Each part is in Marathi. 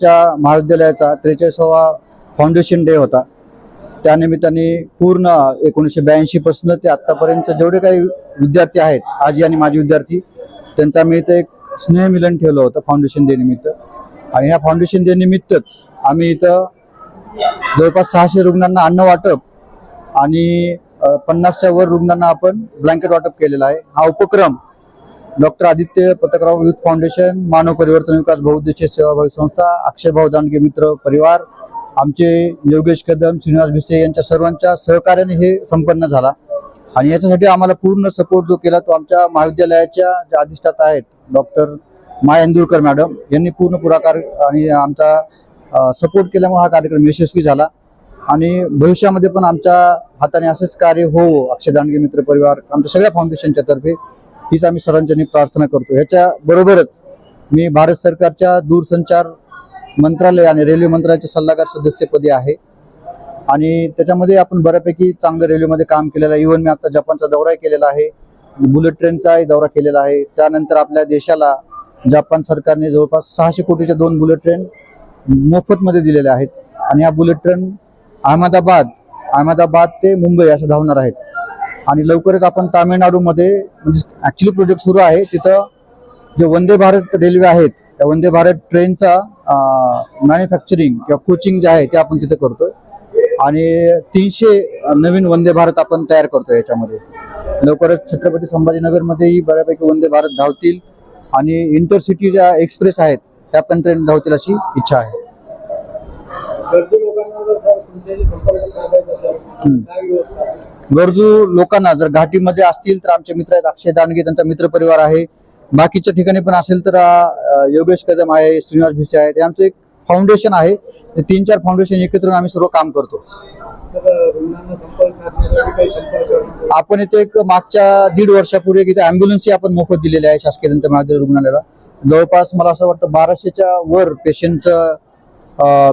च्या महाविद्यालयाचा त्रेचाळीसावा फाउंडेशन डे होता. त्यानिमित्ताने पूर्ण एकोणीसशे ब्याऐंशी पासून ते आतापर्यंत जेवढे काही विद्यार्थी आहेत आजी आणि माझी विद्यार्थी त्यांचा मी इथं एक स्नेहमिलन ठेवलं होतं फाउंडेशन डे निमित्त. आणि ह्या फाउंडेशन डे निमित्तच आम्ही इथं जवळपास सहाशे रुग्णांना अन्न वाटप आणि पन्नासच्या वर रुग्णांना आपण ब्लँकेट वाटप केलेला आहे. हा उपक्रम डॉक्टर आदित्य पत्रकराव युथ फाउंडेशन मानव परिवर्तन विकास बहुउद्देशीय सेवाभावी संस्था अक्षयभाऊ दानगे मित्र परिवार आमचे योगेश कदम श्रीनिवास भिसे यांच्या सर्वांच्या सहकार्याने हे संपन्न झाला. आणि याच्यासाठी आम्हाला पूर्ण सपोर्ट जो केला तो आमच्या महाविद्यालयाच्या ज्या अधिष्ठाता आहेत डॉक्टर माय अंदुरकर मॅडम यांनी पूर्ण पुढाकार आणि आमचा सपोर्ट केल्यामुळे हा कार्यक्रम यशस्वी झाला. आणि भविष्यामध्ये पण आमच्या हाताने असंच कार्य हो अक्षय दानगे मित्र परिवार आमच्या सगळ्या फाउंडेशनच्या तर्फे. हीच आम्ही सर्वांच्या प्रार्थना करतो. ह्याच्या बरोबरच मी भारत सरकारच्या दूरसंचार मंत्रालय आणि रेल्वे मंत्रालयाचे सल्लागार सदस्यपदी आहे. आणि त्याच्यामध्ये आपण बऱ्यापैकी चांगलं रेल्वेमध्ये काम केलेलं आहे. इव्हन मी आता जपानचा दौराही केलेला आहे. बुलेट ट्रेनचाही दौरा केलेला आहे. त्यानंतर आपल्या देशाला जपान सरकारने जवळपास सहाशे कोटीच्या दोन बुलेट ट्रेन मोफतमध्ये दिलेल्या आहेत. आणि ह्या बुलेट ट्रेन अहमदाबाद अहमदाबाद ते मुंबई असं धावणार आहेत. आणि लवकरच आपण तामिळनाडूमध्ये म्हणजे ॲक्च्युली प्रोजेक्ट सुरू आहे तिथं जे वंदे भारत रेल्वे आहेत त्या वंदे भारत ट्रेनचा मॅन्युफॅक्चरिंग किंवा कोचिंग जे आहे ते आपण तिथे करतोय. आणि तीनशे नवीन वंदे भारत आपण तयार करतोय याच्यामध्ये. लवकरच छत्रपती संभाजीनगरमध्येही बऱ्यापैकी वंदे भारत धावतील आणि इंटरसिटी ज्या एक्सप्रेस आहेत त्या पण ट्रेन धावतील अशी इच्छा आहे. गरजू लोकांना जर घाटीमध्ये असतील तर आमचे मित्र आहेत अक्षय दानगे त्यांचा मित्र परिवार आहे. बाकीच्या ठिकाणी पण असेल तर योगेश कदम आहे श्रीनिवास भिसे आहे आमचं एक फाउंडेशन आहे. ते तीन चार फाउंडेशन एकत्र आम्ही सर्व काम करतो. आपण इथे एक मागच्या दीड वर्षापूर्वी इथे अँब्युलन्सही आपण मोफत दिलेले आहे शासकीय दंत महाविद्यालय रुग्णालयाला. जवळपास मला असं वाटतं बाराशेच्या वर पेशंटचं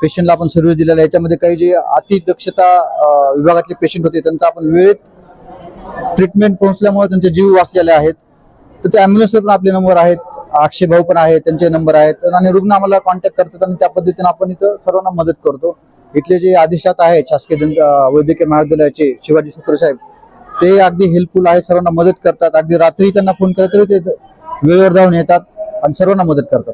पेशंटला आपण सर्व्हिस दिलेला आहे. याच्यामध्ये काही जे अतिदक्षता विभागातले पेशंट होते त्यांचा आपण वेळेत ट्रीटमेंट पोहोचल्यामुळे त्यांचे जीव वाचलेले आहेत. तर ते ॲम्ब्युलन्सवर पण आपले नंबर आहेत. अक्षय भाऊ पण आहेत त्यांचे नंबर आहेत. आणि रुग्ण आम्हाला कॉन्टॅक्ट करतात आणि त्या पद्धतीने आपण इथं सर्वांना मदत करतो. इथले जे आदेशात आहेत शासकीय वैद्यकीय महाविद्यालयाचे शिवाजी शुक्र साहेब ते अगदी हेल्पफुल आहेत सर्वांना मदत करतात. अगदी रात्री त्यांना फोन केला तरी ते वेळेवर जाऊन येतात आणि सर्वांना मदत करतात.